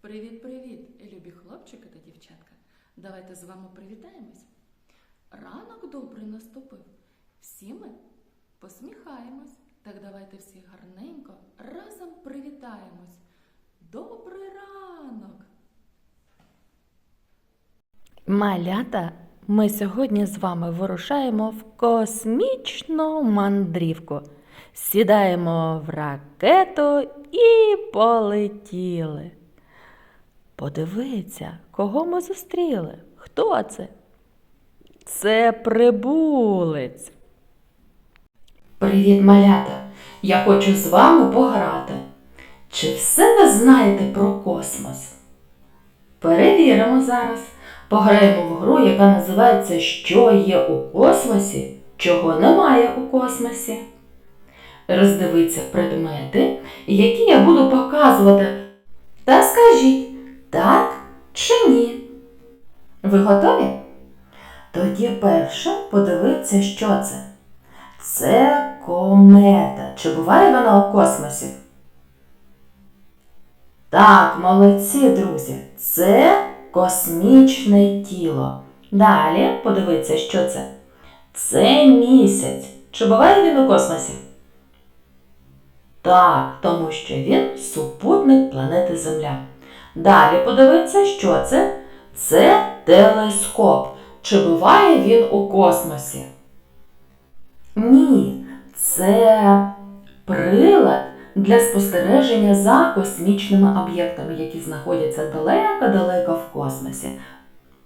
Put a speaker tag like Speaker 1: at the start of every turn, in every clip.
Speaker 1: Привіт-привіт, любі хлопчики та дівчатка. Давайте з вами привітаємось. Ранок добрий наступив. Всі ми посміхаємось. Так давайте всі гарненько разом привітаємось. Добрий ранок!
Speaker 2: Малята, ми сьогодні з вами вирушаємо в космічну мандрівку. Сідаємо в ракету і полетіли. Подивіться, кого ми зустріли. Хто це? Це прибулець. Привіт, малята! Я хочу з вами пограти. Чи все ви знаєте про космос? Перевіримо зараз. Пограємо в гру, яка називається Що є у космосі, чого немає у космосі. Роздивіться предмети, які я буду показувати. Та скажіть, так чи ні? Ви готові? Тоді перше подивіться, що це. Це комета. Чи буває вона у космосі? Так, молодці, друзі, це космічне тіло. Далі подивіться, що це. Це місяць. Чи буває він у космосі? Так, тому що він супутник планети Земля. Далі подивіться, що це. Це телескоп. Чи буває він у космосі? Ні, це прилад для спостереження за космічними об'єктами, які знаходяться далеко-далеко в космосі.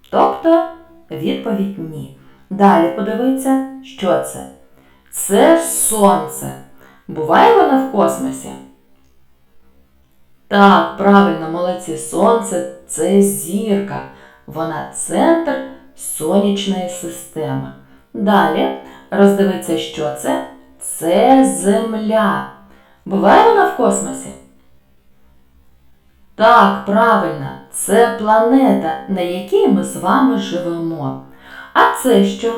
Speaker 2: Тобто відповідь ні. Далі подивіться, що це? Це сонце. Буває воно в космосі? Так, правильно, молодці, сонце це зірка. Вона центр сонячної системи. Далі роздивіться, що це? Це Земля. Буває вона в космосі? Так, правильно, це планета, на якій ми з вами живемо. А це що?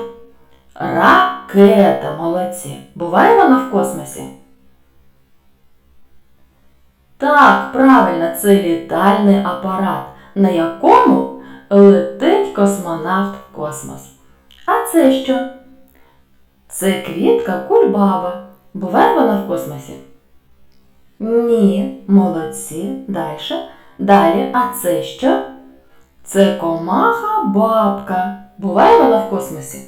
Speaker 2: Ракета, молодці. Буває вона в космосі? Так, правильно, це літальний апарат, на якому летить космонавт в космос. А це що? Це квітка кульбаба. Буває вона в космосі? Ні, молодці. Далі. Далі, а це що? Це комаха бабка. Буває вона в космосі?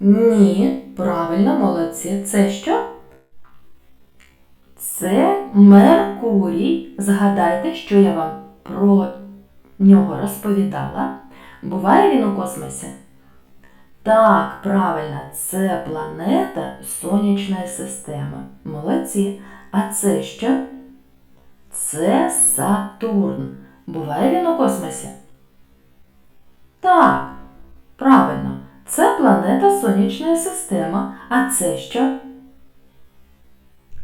Speaker 2: Ні, правильно, молодці. Це що? Це Меркурій. Згадайте, що я вам про нього розповідала. Буває він у космосі? Так, правильно, це планета Сонячної системи. Молодці. А це що? Це Сатурн. Буває він у космосі? Так, правильно, це планета Сонячної системи. А це що?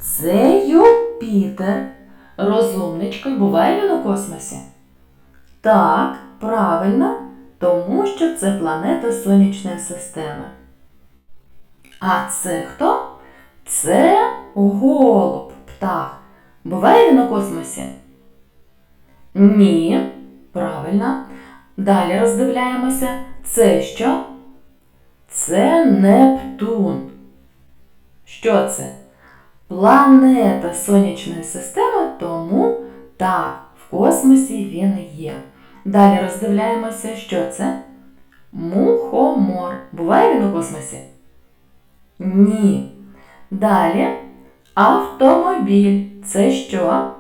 Speaker 2: Це Юпітер. Розумничко, буває він у космосі? Так, правильно, тому що це планета Сонячної системи. А це хто? Це голуб, птах. Буває він у космосі? Ні, правильно. Далі роздивляємося. Це що? Це Нептун. Що це? Планета Сонячної системи, тому так, в космосі він є. Далі роздивляємося, що це? Мухомор. Буває він у космосі? Ні. Далі автомобіль. Це що?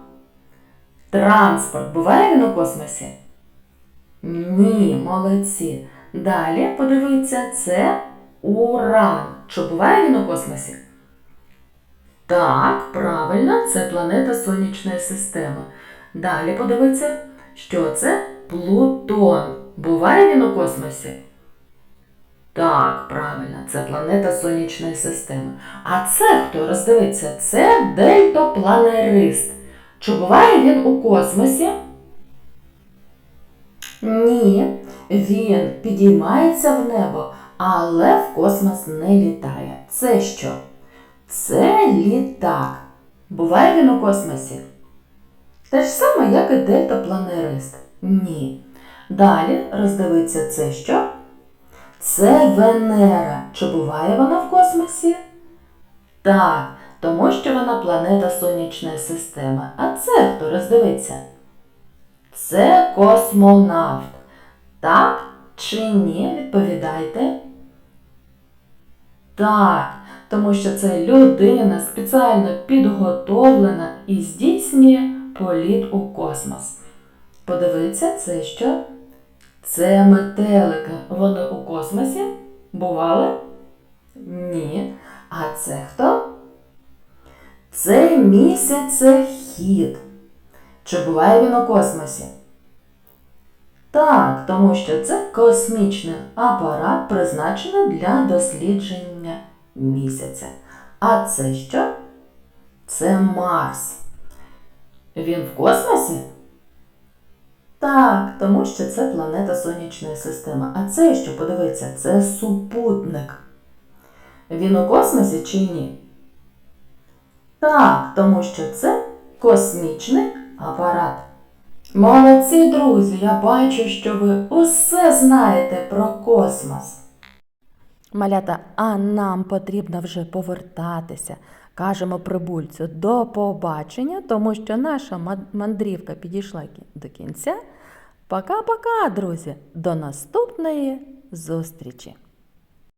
Speaker 2: Транспорт. Буває він у космосі? Ні, молодці. Далі подивіться, це Уран. Чи буває він у космосі? Так, правильно, це планета Сонячної системи. Далі подивіться, що це Плутон. Буває він у космосі? Так, правильно, це планета Сонячної системи. А це хто роздивиться? Це дельтопланерист. Чи буває він у космосі? Ні, він підіймається в небо, але в космос не літає. Це що? Це літак. Буває він у космосі? Те ж саме, як і дельтапланерист. Ні. Далі роздивиться це що? Це Венера. Чи буває вона в космосі? Так, тому що вона планета Сонячної системи. А це хто роздивиться? Це космонавт. Так чи ні? Відповідайте. Так, тому що це людина спеціально підготовлена і здійснює політ у космос. Подивіться, це що? Це метелики. Вони у космосі бували? Ні. А це хто? Це місяцехід. Чи буває він у космосі? Так, тому що це космічний апарат, призначений для дослідження місяця. А це що? Це Марс. Він в космосі? Так, тому що це планета Сонячної системи. А це що, подивіться, це супутник. Він у космосі чи ні? Так, тому що це космічний апарат. Молодці, друзі, я бачу, що ви усе знаєте про космос. Малята, а нам потрібно вже повертатися. Кажемо прибульцю до побачення, тому що наша мандрівка підійшла до кінця. Пока-пока, друзі! До наступної зустрічі!